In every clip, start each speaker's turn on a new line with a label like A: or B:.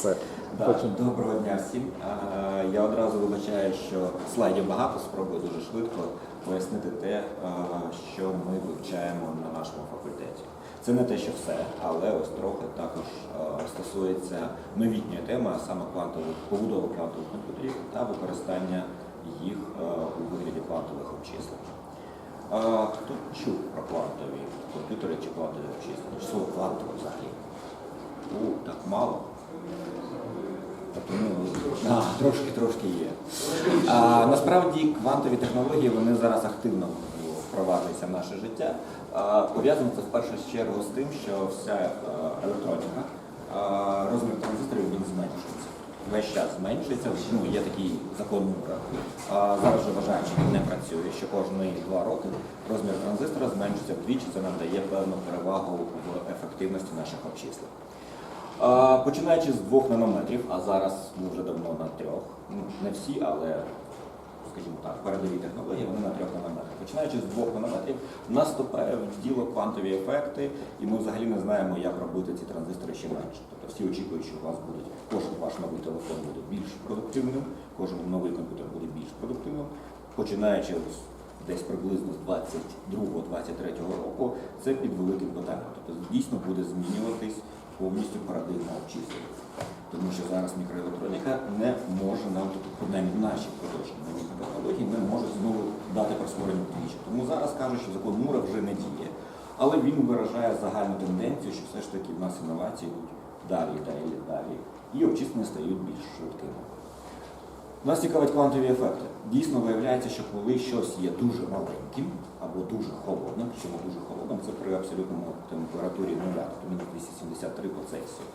A: Все. Потім.
B: Доброго дня всім. Е, Я одразу вибачаю, що слайдів багато, спробую дуже швидко пояснити те, що ми вивчаємо на нашому факультеті. Це не те, що все, але ось трохи також е, стосується новітньої теми, а саме квантових побудови квантових комп'ютерів та використання їх е, у вигляді квантових обчислень. Хто чув про квантові комп'ютери чи квантові обчислення? Чи слово квантове взагалі? О, так мало. Тобто, ну, а, трошки трошки є. А, насправді квантові технології вони зараз активно впроваджуються в наше життя. Пов'язано це в першу чергу з тим, що вся е, електроніка, розмір транзисторів він зменшується. Весь час зменшується. Ну, є такий закон Мура. Зараз вже вважаємо, що він не працює, що кожні два роки розмір транзистора зменшується вдвічі, це нам дає певну перевагу в ефективності наших обчислень. Починаючи з 2 нанометрів, а зараз ми вже давно на трьох, ну не всі, але, скажімо так, передові технології, вони на трьох нанометрах. Починаючи з 2 нанометрів, наступає в діло квантові ефекти, і ми взагалі не знаємо, як робити ці транзистори ще менше. Тобто всі очікують, що у вас будуть, кожен ваш новий телефон буде більш продуктивним, кожен новий комп'ютер буде більш продуктивним. Починаючи з десь приблизно з 22-23 року, це під великим питанням. Тобто дійсно буде змінюватись повністю парадигма обчислення. Тому що зараз мікроелектроніка не може нам, принаймні наші поточні на технології не може знову дати прискорення двічі. Тому зараз кажуть, що закон Мура вже не діє. Але він виражає загальну тенденцію, що все ж таки в нас інновації йдуть далі, далі, далі. І обчислення стають більш швидкими. Нас цікавить квантові ефекти. Дійсно виявляється, що коли щось є дуже маленьким або дуже холодним, чому дуже холодним, це при абсолютному температурі нуля, тобто мінус 273 по Цельсію.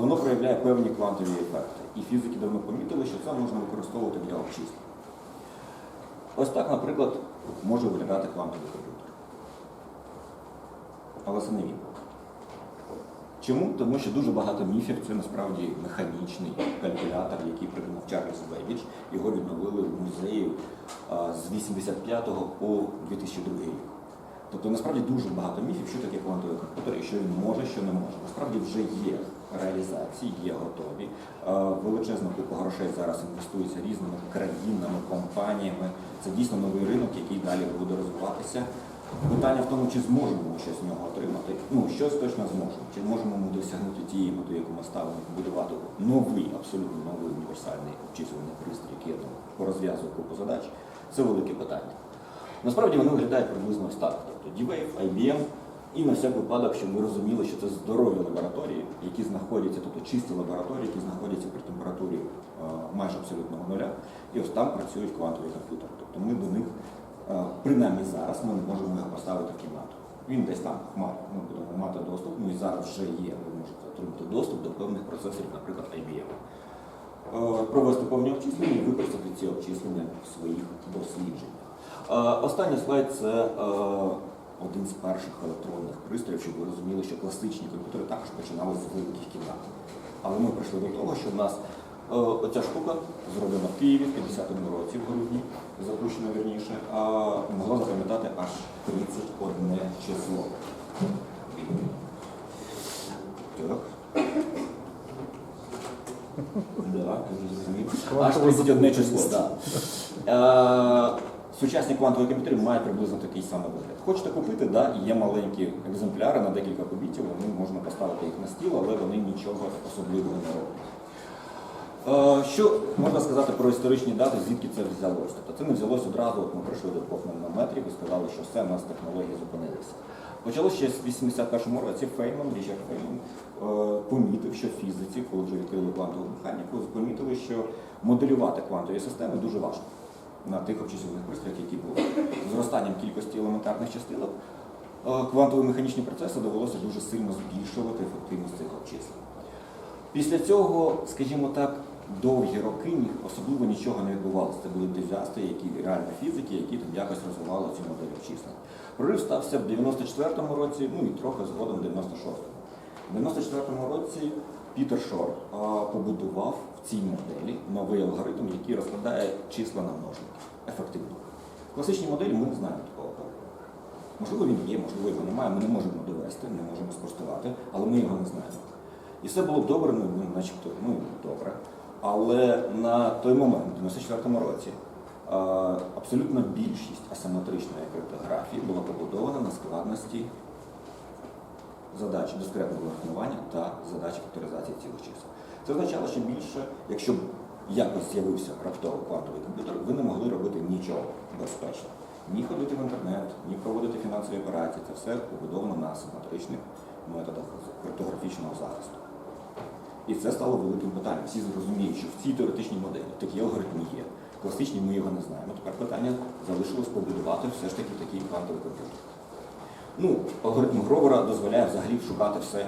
B: Воно проявляє певні квантові ефекти. І фізики давно помітили, що це можна використовувати для обчислень. Ось так, наприклад, може виглядати квантовий комп'ютер. Але це не він. Чому? Тому що дуже багато міфів це насправді механічний калькулятор, який придумав Чарльз Бебідж. Його відновили в музеї з 85 по 2002 рік. Тобто насправді дуже багато міфів, що таке квантовий комп'ютер і що він може, що не може. Насправді вже є реалізації, є готові. Величезна купа грошей зараз інвестується різними країнами, компаніями. Це дійсно новий ринок, який далі буде розвиватися. Питання в тому, чи зможемо ми щось з нього отримати. Ну, щось точно зможемо. Чи зможемо ми досягнути тієї мети, яку ми ставимо, будувати новий, абсолютно новий універсальний обчислювальний пристрій, який я там порозв'язую купу задач. Це велике питання. Насправді вони виглядають приблизно ось так. Тобто D-Wave, IBM, і на всяк випадок, щоб ми розуміли, що це здорові лабораторії, які знаходяться, тобто чисті лабораторії, які знаходяться при температурі е, майже абсолютного нуля, і ось там працюють квантові комп'ютери. Тобто ми до них, принаймні зараз, ми не можемо його поставити в кімнату. Він десь там в хмарі, ми будемо мати доступ, ну і зараз вже є, ви можете отримати доступ до певних процесорів, наприклад, IBM. Е, Провести повні обчислення і використати ці обчислення в своїх дослідженнях. Е, Останній слайд це е, один з перших електронних пристроїв, щоб ви розуміли, що класичні комп'ютери також починали з великих кімнат. Але ми прийшли до того, що в нас е, оця штука зроблена в Києві в 50-му році, в грудні, запущена вірніше, а могла запам'ятати аж 31 число. Так. Да. Аж 31 число, так. Да. Е, Сучасні квантові комп'ютери мають приблизно такий самий вигляд. Хочете купити, да, є маленькі екземпляри на декілька кубітів, вони можна поставити їх на стіл, але вони нічого особливого не роблять. Що можна сказати про історичні дати, звідки це взялося? Тобто це не взялося одразу, от ми прийшли до 2 нанометрів і сказали, що все, у нас технології зупинилися. Почалося ще в 81-му році Фейман, Річард Фейман, е, помітив, що фізиці, коли вже відкрили квантову механіку, помітили, що моделювати квантові системи дуже важко на тих обчислювальних пристроях, які були. Зростанням кількості елементарних частинок е, квантові механічні процеси довелося дуже сильно збільшувати ефективність цих обчислень. Після цього, скажімо так, довгі роки особливо нічого не відбувалося. Це були ентузіасти, які реально фізики, які там якось розвивали цю модель обчислень. Прорив стався в 94-му році, ну і трохи згодом в 96-му. В 94-му році Пітер Шор побудував в цій моделі новий алгоритм, який розкладає числа на множники ефективно. В класичній моделі ми не знаємо такого алгоритму. Можливо, він є, можливо, його немає, ми не можемо довести, не можемо спростувати, але ми його не знаємо. І все було б добре, ну, ну, начебто, ну, добре. Але на той момент, в 94-му році, абсолютна більшість асиметричної криптографії була побудована на складності задач дискретного врахування та задач факторизації цілих чисел. Це означало, що більше, якщо б якось з'явився раптово квантовий комп'ютер, ви не могли робити нічого безпечно. Ні ходити в інтернет, ні проводити фінансові операції. Це все побудовано на асиметричних методах криптографічного захисту. І це стало великим питанням. Всі зрозуміють, що в цій теоретичній моделі такі алгоритми є. Класичні ми його не знаємо. Тепер питання залишилось побудувати все ж таки такий квантовий комп'ютер. Ну, алгоритм Гровера дозволяє взагалі шукати все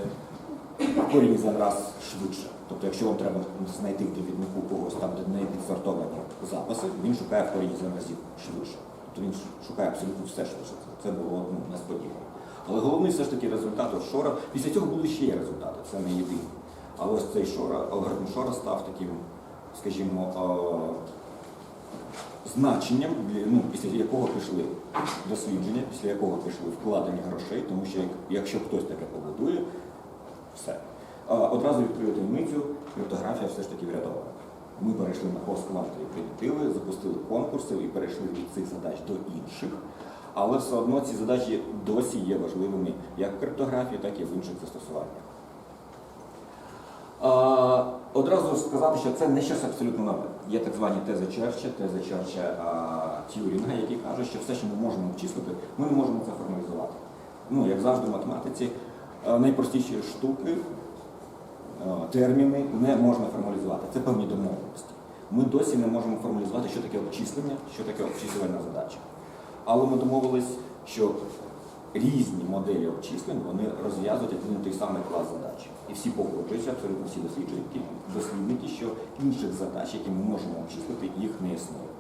B: корінь за раз швидше. Тобто, якщо вам треба знайти в довіднику когось там, де не підсортовані записи, він шукає в корінь за разів швидше. Тобто він шукає абсолютно все швидше. Це було ну, несподівано. Але головний все ж таки результат от Шора. Після цього були ще результати, це не єдиний. Але ось цей Шора, алгоритм Шора став таким, скажімо, е, значенням, ну, після якого пішли дослідження, після якого пішли вкладення грошей, тому що якщо хтось таке побудує, все. Одразу відкрию таємницю, криптографія все ж таки врятована. Ми перейшли на постквантові примітиви, запустили конкурси і перейшли від цих задач до інших. Але все одно ці задачі досі є важливими як в криптографії, так і в інших застосуваннях. Одразу сказати, що це не щось абсолютно нове. Є так звані тези Черча, тези Черча Тюрінга, які кажуть, що все, що ми можемо обчислити, ми не можемо це формалізувати. Ну, як завжди в математиці, найпростіші штуки, терміни не можна формалізувати. Це певні домовленості. Ми досі не можемо формалізувати, що таке обчислення, що таке обчислювальна задача. Але ми домовились, що різні моделі обчислень вони розв'язують один і той самий клас задач. І всі погоджуються, абсолютно всі досліджують дослідники, що інших задач, які ми можемо обчислити, їх не існує.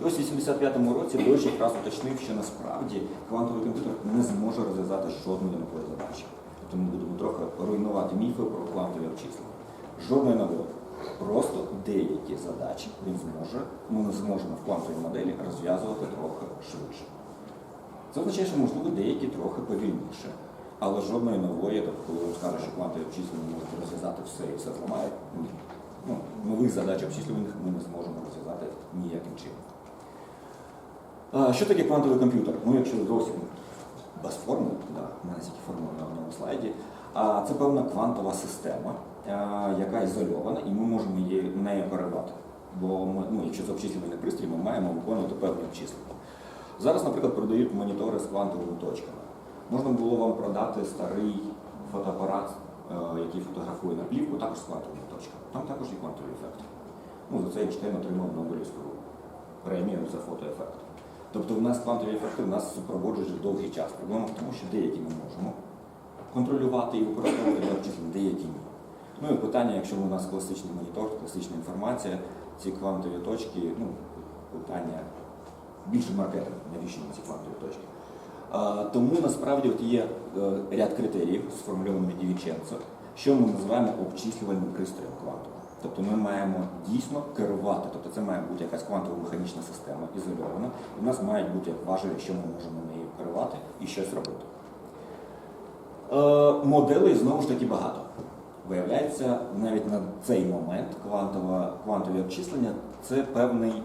B: І ось в 85-му році Дойч якраз уточнив, що насправді квантовий комп'ютер не зможе розв'язати жодної нової задачі. Тобто ми будемо трохи руйнувати міфи про квантові обчислення. Жодної нової. Просто деякі задачі він зможе, ми не зможемо в квантовій моделі розв'язувати трохи швидше. Це означає, що можливо деякі трохи повільніше. Але жодної нової, тобто коли вам скажуть, що квантові обчислення можуть розв'язати все і все зламають, ні. Ну, нових задач обчислюваних ми не зможемо розв'язати ніяким чином. А, Що таке квантовий комп'ютер? Ну, якщо зовсім без форми, да, в мене тільки формула на одному слайді, а це певна квантова система, а, яка ізольована, і ми можемо її нею керувати. Бо ми, ну, якщо це обчислювальний пристрій, ми маємо виконувати певні обчислення. Зараз, наприклад, продають монітори з квантовими точками. Можна було вам продати старий фотоапарат, е, який фотографує на плівку, також з квантовими точками. Там також є квантові ефекти. Ну, за це Ейнштейн отримав Нобелівську премію за фотоефект. Тобто в нас квантові ефекти в нас супроводжують довгий час. Проблема в тому, що деякі ми можемо контролювати і використовувати для деякі ні. Ну і питання, якщо у нас класичний монітор, класична інформація, ці квантові точки, ну, питання більше маркетинг, навіщо нам ці квантові точки. А, тому насправді от є е, ряд критеріїв, сформульованих Дівіченцо, що ми називаємо обчислювальним пристроєм квантовим. Тобто ми маємо дійсно керувати, тобто це має бути якась квантова механічна система ізольована, і в нас мають бути важелі, що ми можемо нею керувати і щось робити. Е, моделей знову ж таки багато. Виявляється, навіть на цей момент квантова, квантові обчислення це певний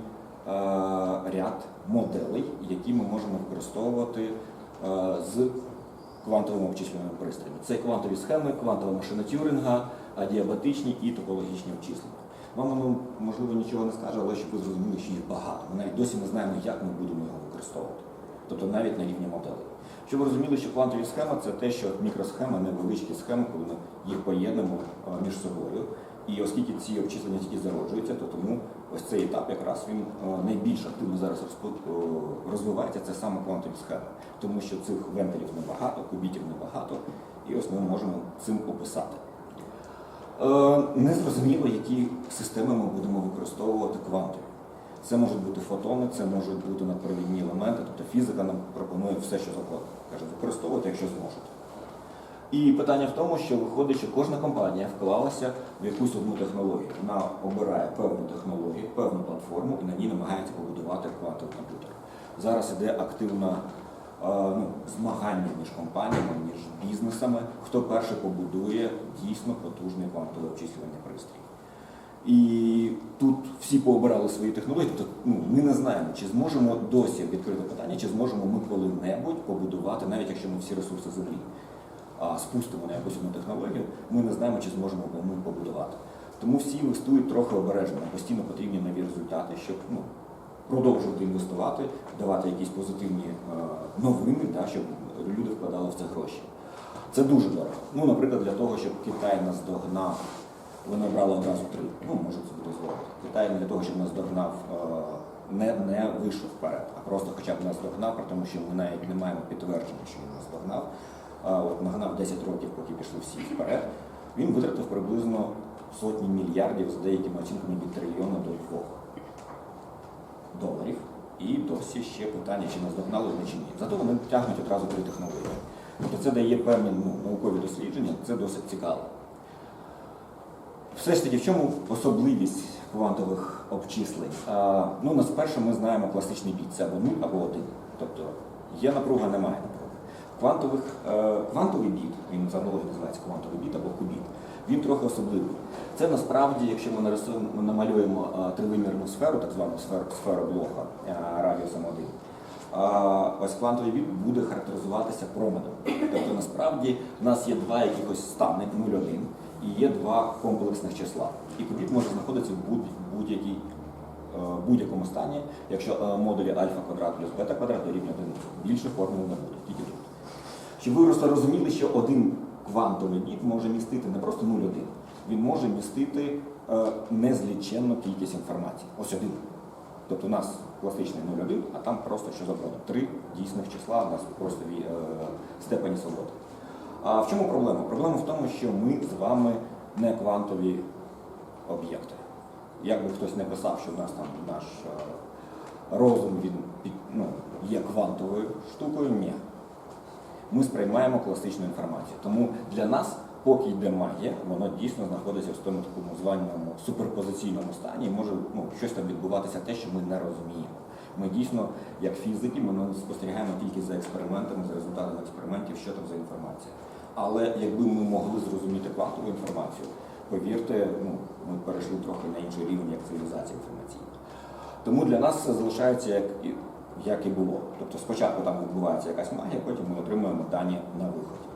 B: ряд моделей, які ми можемо використовувати е, з квантовими обчислювальними пристроями. Це квантові схеми, квантова машина Тюринга, адіабатичні і топологічні обчислення. Вам воно, можливо, нічого не скаже, але щоб ви зрозуміли, що їх багато. Ми навіть досі не знаємо, як ми будемо його використовувати. Тобто навіть на рівні моделей. Щоб ви розуміли, що квантові схеми це те, що мікросхема, невеличкі схеми, коли ми їх поєднуємо е, між собою. І оскільки ці обчислення тільки зароджуються, то тому ось цей етап якраз він е, найбільш активно зараз розвивається, це саме квантові схеми. Тому що цих вентилів небагато, кубітів небагато, і ось ми можемо цим описати. Е, Незрозуміло, які системи ми будемо використовувати квантові. Це можуть бути фотони, це можуть бути надпровідні елементи, тобто фізика нам пропонує все, що завгодно. Каже, використовуйте, якщо зможете. І питання в тому, що виходить, що кожна компанія вклалася в якусь одну технологію. Вона обирає певну технологію, певну платформу і на ній намагається побудувати квантовий комп'ютер. Зараз іде активна ну, змагання між компаніями, між бізнесами, хто перший побудує дійсно потужний квантовий обчислювальний пристрій. І тут всі пообирали свої технології. Тобто ну, ми не знаємо, чи зможемо досі відкрити питання, чи зможемо ми коли-небудь побудувати, навіть якщо ми всі ресурси землі спустимо на якусь одну технологію, ми не знаємо, чи зможемо ми побудувати. Тому всі інвестують трохи обережно, постійно потрібні нові результати, щоб ну, продовжувати інвестувати, давати якісь позитивні е, новини, да, щоб люди вкладали в це гроші. Це дуже дорого. Ну, наприклад, для того, щоб Китай нас догнав, вони обрали одразу три. Ну, може собі дозволити. Китай не для того, щоб нас догнав, е, не, не вийшов вперед, а просто хоча б нас догнав, тому, що ми навіть не маємо підтвердження, що він нас догнав. От нагнав 10 років, поки пішли всі вперед. Він витратив приблизно сотні мільярдів, за деякими оцінками від трильйона до двох доларів. І досі ще питання, чи нас догнали чи ні. Зато вони тягнуть одразу три технології. Тобто це дає певні ну, наукові дослідження, це досить цікаво. Все ж таки, в чому особливість квантових обчислень? А, ну, нас перше ми знаємо класичний біт, це або 0, або 1. Тобто є напруга, немає. Квантових, е, квантовий біт, він за аналогією називається квантовий біт або кубіт, він трохи особливий. Це насправді, якщо ми нарисуємо, намалюємо е, тривимірну сферу, так звану сферу, сферу блока е, радіусом 1, ось квантовий біт буде характеризуватися променем. Тобто насправді в нас є два якихось стани 0,1 і є два комплексних числа. І кубіт може знаходитися в будь- будь-якій будь-якому стані, якщо модулі альфа квадрат плюс бета квадрат дорівнює 1. Більше формул не буде, тільки тут. Щоб ви просто розуміли, що один квантовий біт може містити не просто 0,1, він може містити е, незліченну кількість інформації. Ось один. Тобто у нас класичний 0,1, а там просто що завгодно. Три дійсних числа, у нас просто е, степені свободи. А в чому проблема? Проблема в тому, що ми з вами не квантові об'єкти. Як би хтось не писав, що в нас там наш е, розум він ну, є квантовою штукою. Ми сприймаємо класичну інформацію. Тому для нас, поки йде магія, воно дійсно знаходиться в тому такому званому суперпозиційному стані і може ну, щось там відбуватися те, що ми не розуміємо. Ми дійсно, як фізики, ми спостерігаємо тільки за експериментами, за результатами експериментів, що там за інформація. Але якби ми могли зрозуміти квантову інформацію, повірте, ну, ми перейшли трохи на інший рівень як цивілізація інформаційна. Тому для нас це залишається як, як і було. Тобто спочатку там відбувається якась магія, потім ми отримуємо дані на виході.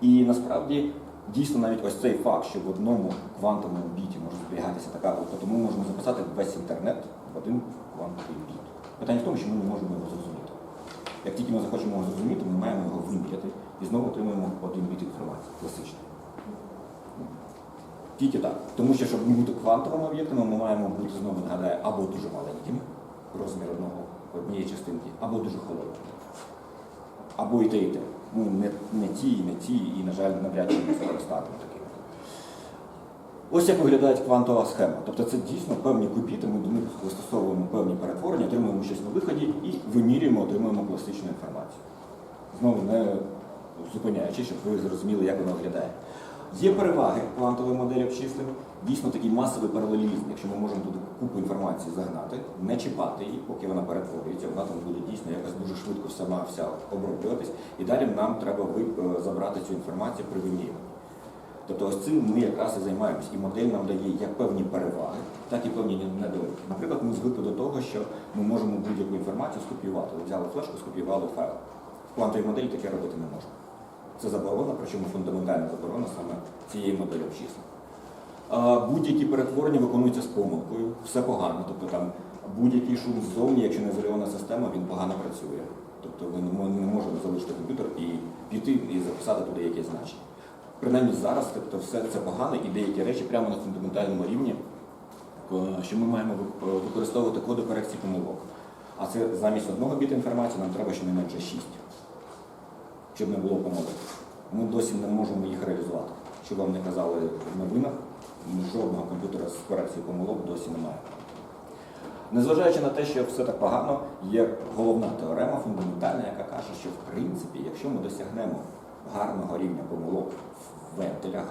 B: І насправді дійсно навіть ось цей факт, що в одному квантовому біті може зберігатися така група, то ми можемо записати весь інтернет в один квантовий біт. Питання в тому, що ми не можемо його зрозуміти. Як тільки ми захочемо його зрозуміти, ми маємо його виміряти і знову отримуємо один біт інформації класичний. Тільки так. Тому що, щоб бути квантовими об'єктами, ми маємо бути знову нагадаю, або дуже маленькими, розмір одного однієї частинки, або дуже холодними. Або і те, і те. Ну, не, не ті, і не ті, і, на жаль, навряд чи ми це станемо такими. Ось як виглядає квантова схема. Тобто це дійсно певні кубіти, ми до них застосовуємо певні перетворення, отримуємо щось на виході і вимірюємо, отримуємо класичну інформацію. Знову не зупиняючи, щоб ви зрозуміли, як воно виглядає. Є переваги квантової моделі обчислень, дійсно такий масовий паралелізм, якщо ми можемо туди купу інформації загнати, не чіпати її, поки вона перетворюється, вона там буде дійсно якось дуже швидко сама вся оброблюватись, і далі нам треба е, забрати цю інформацію при вимірюванні. Тобто ось цим ми якраз і займаємось. І модель нам дає як певні переваги, так і певні недоліки. Наприклад, ми звикли до того, що ми можемо будь-яку інформацію скопіювати. Взяли флешку, скопіювали файл. В квантовій моделі таке робити не можна. Це заборона, причому фундаментальна заборона саме цієї моделі обчислень. Будь-які перетворення виконуються з помилкою, все погано. Тобто там будь-який шум ззовні, якщо не ізольована система, він погано працює. Тобто ви не мо- не можете залишити комп'ютер і піти і записати туди якесь значення. Принаймні зараз тобто, все це погано і деякі речі прямо на фундаментальному рівні, е, що ми маємо е, використовувати коди корекції помилок. А це замість одного біта інформації нам треба щонайменше 6 щоб не було помилок. Ми досі не можемо їх реалізувати. Що вам не казали в новинах, жодного комп'ютера з корекцією помилок досі немає. Незважаючи на те, що все так погано, є головна теорема фундаментальна, яка каже, що в принципі, якщо ми досягнемо гарного рівня помилок в вентилях,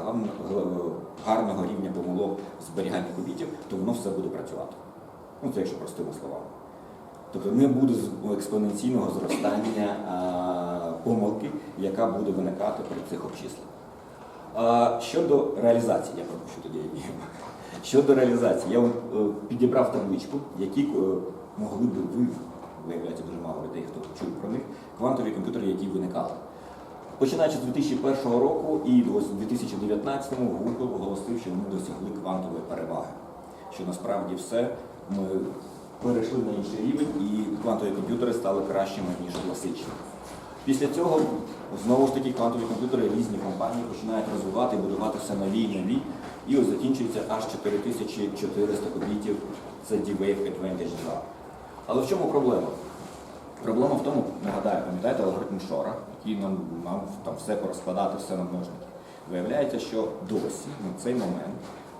B: гарного- рівня помилок зберігання кубітів, то воно все буде працювати. Ну, це якщо простими словами. Тобто не буде експоненційного зростання помилки, яка буде виникати при цих обчисленнях. Щодо реалізації, я пропущу тоді. Щодо реалізації, я е, підібрав табличку, які е, могли би ви, виявляється дуже мало людей, хто чує про них, квантові комп'ютери, які виникали. Починаючи з 2001 року і ось у 2019-му Google оголосив, що вони досягли квантової переваги. Що насправді все ми перейшли на інший рівень і квантові комп'ютери стали кращими, ніж класичні. Після цього знову ж таки квантові комп'ютери різні компанії починають розвивати і будувати все нові і нові. І ось закінчується аж 4400 кубітів. Це D-Wave Advantage 2. Але в чому проблема? Проблема в тому, нагадаю, пам'ятаєте алгоритм Шора, який нам нам там все порозкладати, все на множники. Виявляється, що досі на цей момент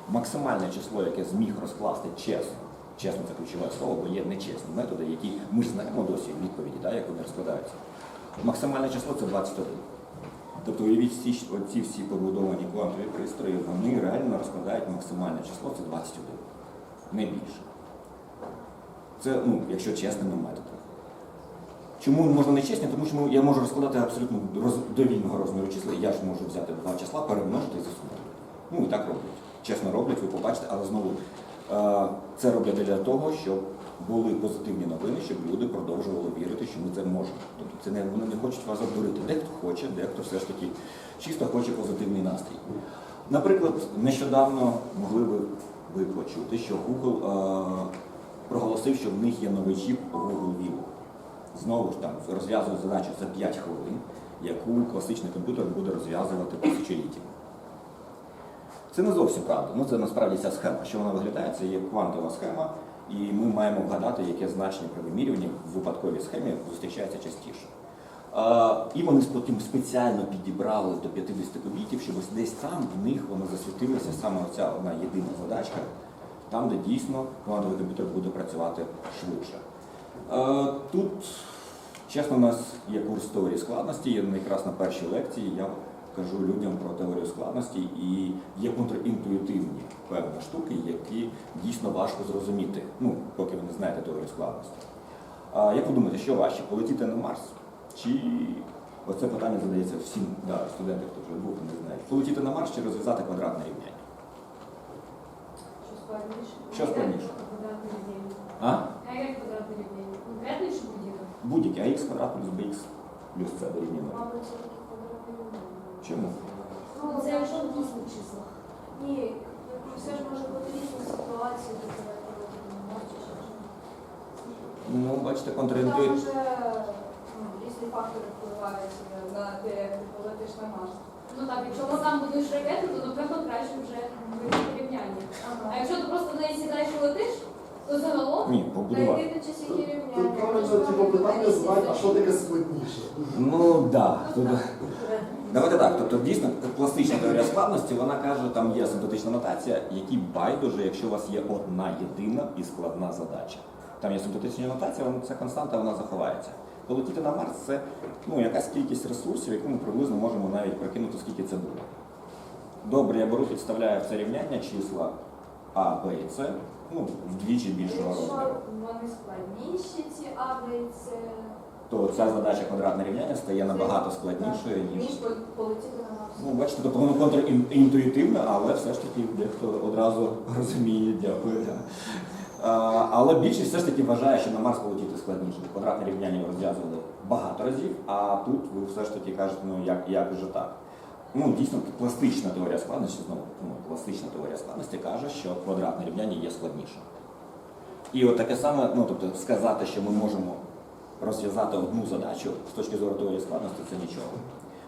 B: максимальне число, яке зміг розкласти чесно, чесно це ключове слово, бо є нечесні методи, які ми знаємо досі відповіді, да, як вони розкладаються. Максимальне число це 21. Тобто уявіть всі, ці всі побудовані квантові пристрої, вони реально розкладають максимальне число це 21. Не більше. Це, ну, якщо чесними методами. Чому можна не чесні? Тому що ну, я можу розкладати абсолютно роз, довільного розміру числа. Я ж можу взяти два числа, перемножити і засунути. Ну і так роблять. Чесно роблять, ви побачите, але знову е, це роблять для того, щоб були позитивні новини, щоб люди продовжували вірити, що ми це можемо. Тобто це не вони не хочуть вас обдурити. Дехто хоче, дехто все ж таки чисто хоче позитивний настрій. Наприклад, нещодавно могли би ви почути, що Google е, проголосив, що в них є новий чіп Google Vivo. Знову ж там розв'язує задачу за 5 хвилин, яку класичний комп'ютер буде розв'язувати тисячоліттями. Це не зовсім правда. Ну це насправді ця схема. Що вона виглядає? Це є квантова схема, і ми маємо вгадати, яке значення при вимірюванні в випадковій схемі зустрічається частіше. І вони потім спеціально підібрали до 50 кубітів, щоб десь там в них воно засвітилася саме оця одна єдина задачка, там, де дійсно квантовий комп'ютер буде працювати швидше. Тут, чесно, у нас є курс теорії складності, я якраз на першій лекції я кажу людям про теорію складності і є контрінтуїтивні певні штуки, які дійсно важко зрозуміти, ну, поки ви не знаєте теорію складності. А як ви думаєте, що важче, полетіти на Марс? Чи оце питання задається всім да, студентам, хто вже був, не знають. Полетіти на Марс чи розв'язати квадратне рівняння?
A: Що складніше?
B: Що складніше? А?
A: А як квадратне рівняння? Конкретніше буде?
B: Будь-яке АХ квадрат плюс БХ плюс С дорівнює.
C: Мабуть, це таки квадратний рівень.
B: Чому?
C: Ну, це якщо в дійсних числах. Ні, все ж може бути різні ситуації, де тебе проводять на чи що.
B: Ну, бачите,
C: Там
B: контрінтуїтивно.
C: вже ну, різні фактори впливають на те, як ти полетиш на Марс.
A: Ну так, якщо ти сам будуєш ракету, то напевно краще вже вирішити рівняння. А якщо ти просто в неї сідаєш і летиш, то загалом
B: Ні, побудувати.
C: Знайти рівняння.
D: Тут правильно типу, питання задати, а що таке складніше?
B: Ну да. Тут... Давайте так. Тобто дійсно класична теорія складності, вона каже, там є синтетична нотація, які байдуже, якщо у вас є одна єдина і складна задача. Там є синтетична нотація, вона це константа, вона заховається. Полетіти на Марс це ну, якась кількість ресурсів, яку ми приблизно можемо навіть прикинути, скільки це буде. Добре, я беру, підставляю в це рівняння числа А, Б і С, ну, вдвічі більшого
C: Якщо
B: розміру.
C: вони складніші, ці А, Б і С,
B: То ця задача квадратне рівняння стає набагато складнішою, ніж. Ну, бачите, тобто воно контрінтуїтивне, але все ж таки дехто одразу розуміє, дякую. А, але більшість все ж таки вважає, що на Марс полетіти складніше. Квадратне рівняння ви розв'язували багато разів, а тут ви все ж таки кажете, ну як, як же так? Ну, дійсно, класична теорія складності, знову ну, класична теорія складності каже, що квадратне рівняння є складнішим. І от таке саме, ну тобто сказати, що ми можемо розв'язати одну задачу з точки зору теорії складності, це нічого.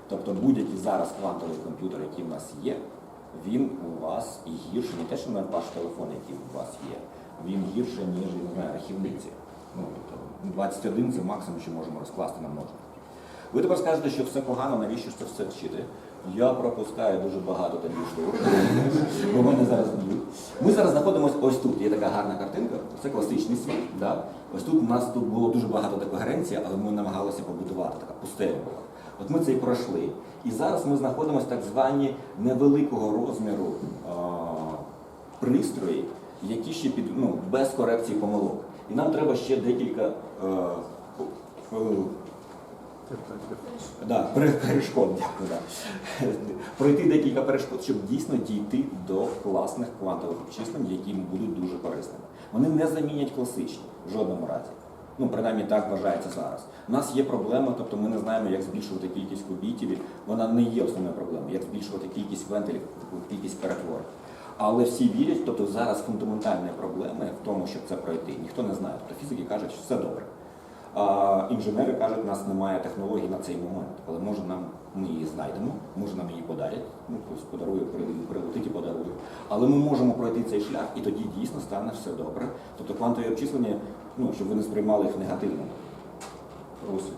B: Тобто будь-який зараз квантовий комп'ютер, який в нас є, він у вас гірше, не те, що ваш телефон, який у вас є, він гірше, ніж не. Ну, тобто 21 це максимум, що можемо розкласти на множинку. Ви тепер скажете, що все погано, навіщо це все вчити? Я пропускаю дуже багато тоді штук, бо мене зараз б'ють. Ми зараз знаходимося ось тут. Є така гарна картинка, це класичний світ. Да? Ось тут у нас тут було дуже багато декогеренції, але ми намагалися побудувати, така пустеля була. От ми це і пройшли. І зараз ми знаходимося так звані невеликого розміру а, пристрої, які ще під ну, без корекції помилок. І нам треба ще декілька е, е, да, пере- перешкод, дякую. Да. Пройти декілька перешкод, щоб дійсно дійти до класних квантових обчислень, які будуть дуже корисними. Вони не замінять класичні в жодному разі. Ну, принаймні так вважається зараз. У нас є проблема, тобто ми не знаємо, як збільшувати кількість кубітів. Вона не є основною проблемою, як збільшувати кількість вентилів, кількість перетворень. Але всі вірять, тобто зараз фундаментальні проблеми в тому, щоб це пройти. Ніхто не знає. Тобто фізики кажуть, що все добре. Інженери кажуть, у нас немає технологій на цей момент, але може нам ми її знайдемо, може нам її подарять, ну хтось подарує, прилетить і подарує. Але ми можемо пройти цей шлях, і тоді дійсно стане все добре. Тобто квантові обчислення, ну щоб ви не сприймали їх негативно.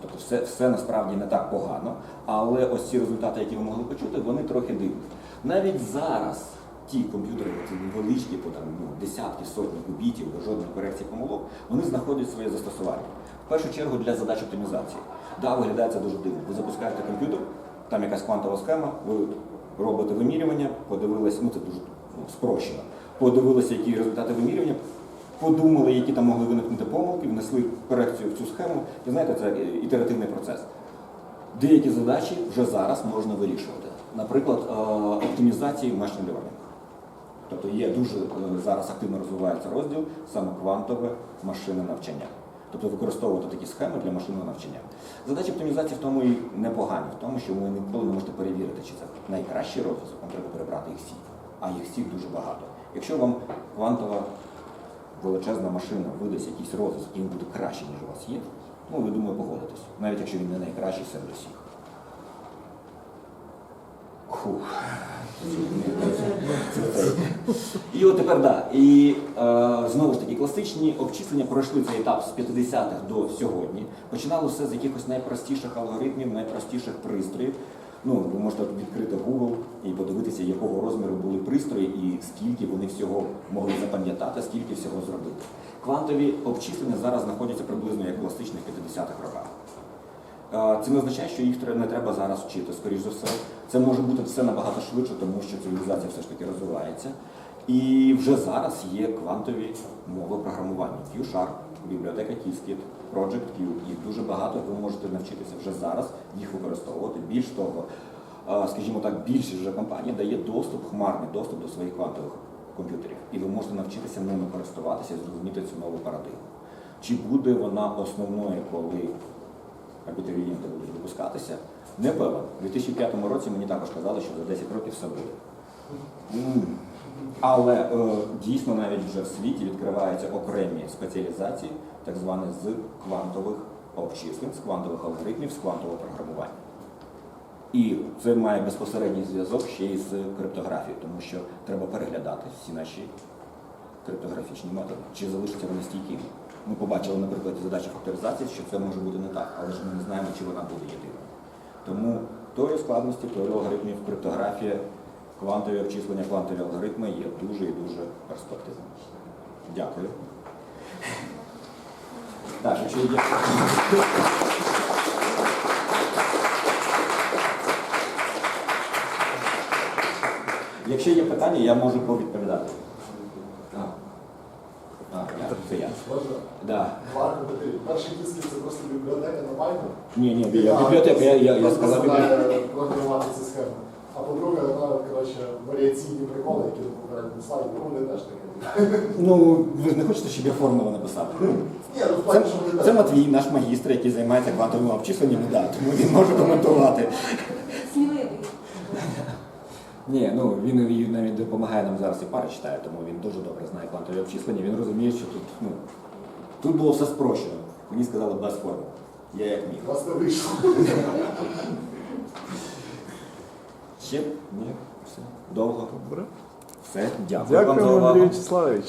B: Тобто все, все насправді не так погано, але ось ці результати, які ви могли почути, вони трохи дивні. Навіть зараз ті комп'ютери, ці невеличкі, по там, ну, десятки, сотні кубітів, жодної корекції помилок, вони знаходять своє застосування. В першу чергу для задач оптимізації. Да, виглядає це дуже дивно. Ви запускаєте комп'ютер, там якась квантова схема, ви робите вимірювання, подивилися, ну це дуже ну, спрощено, подивилися, які результати вимірювання, подумали, які там могли виникнути помилки, внесли корекцію в цю схему. І знаєте, це е, ітеративний процес. Деякі задачі вже зараз можна вирішувати. Наприклад, е, оптимізації machine learning. Тобто є дуже е, зараз активно розвивається розділ саме квантове машинне навчання. Тобто використовувати такі схеми для машинного навчання. Задача оптимізації в тому і непогані, в тому, що ви ніколи не можете перевірити, чи це найкращий розв'язок, вам треба перебрати їх всі, а їх всіх дуже багато. Якщо вам квантова величезна машина видасть якийсь розв'язок, він буде краще, ніж у вас є, ну ви думаю, погодитесь, навіть якщо він не найкращий серед усіх. Фух. І от тепер да. І е, знову ж таки, класичні обчислення пройшли цей етап з 50-х до сьогодні. Починало все з якихось найпростіших алгоритмів, найпростіших пристроїв. Ну, ви можете відкрити Google і подивитися, якого розміру були пристрої і скільки вони всього могли запам'ятати, скільки всього зробити. Квантові обчислення зараз знаходяться приблизно як в класичних 50-х роках. Е, Це не означає, що їх не треба зараз вчити, скоріш за все. Це може бути все набагато швидше, тому що цивілізація все ж таки розвивається. І вже зараз є квантові мови програмування. Q-Sharp, бібліотека Qiskit, Project Q. Їх дуже багато, ви можете навчитися вже зараз їх використовувати. Більш того, е, скажімо так, більшість вже компаній дає доступ, хмарний доступ до своїх квантових комп'ютерів. І ви можете навчитися ними користуватися і зрозуміти цю нову парадигму. Чи буде вона основною, коли абітурієнти будуть випускатися. Не певен. У 2005 році мені також казали, що за 10 років все буде. Але е, дійсно навіть вже в світі відкриваються окремі спеціалізації, так звані з квантових обчислень, з квантових алгоритмів, з квантового програмування. І це має безпосередній зв'язок ще й з криптографією, тому що треба переглядати всі наші криптографічні методи, чи залишаться вони стійкими. Ми побачили, наприклад, задачі факторизації, що це може бути не так, але ж ми не знаємо, чи вона буде єдиною. Тому теорія складності, теорія алгоритмів, криптографія, квантові обчислення, квантові алгоритми є дуже і дуже перспективними. Дякую. Так, якщо є. Якщо є питання, я можу повідповідати. Це я. Да.
D: Перший кіски це просто бібліотека на Python.
B: Ні, ні, я бібліотека, я, я, я сказав бібліотека.
D: програмувати. А по-друге, вона, коротше, варіаційні приколи, які на попередньому слайді, ну, вони теж таке.
B: Ну, ви ж не хочете, щоб я формулу написав?
D: Ні, ну в
B: Це,
D: що
B: це. Матвій, наш магістр, який займається квантовими обчисленнями, да, тому він може коментувати. Ні, ну він і навіть допомагає нам зараз і пари читає, тому він дуже добре знає квантові обчислення. Він розуміє, що тут, ну, тут було все спрощено. Мені сказали без форму. Я як міг.
D: Вас не вийшло.
B: Ще? Ні, все. Довго.
E: Добре.
B: Все, дякую, вам за
E: Дякую,
B: увагу.
E: Андрій Вячеславович.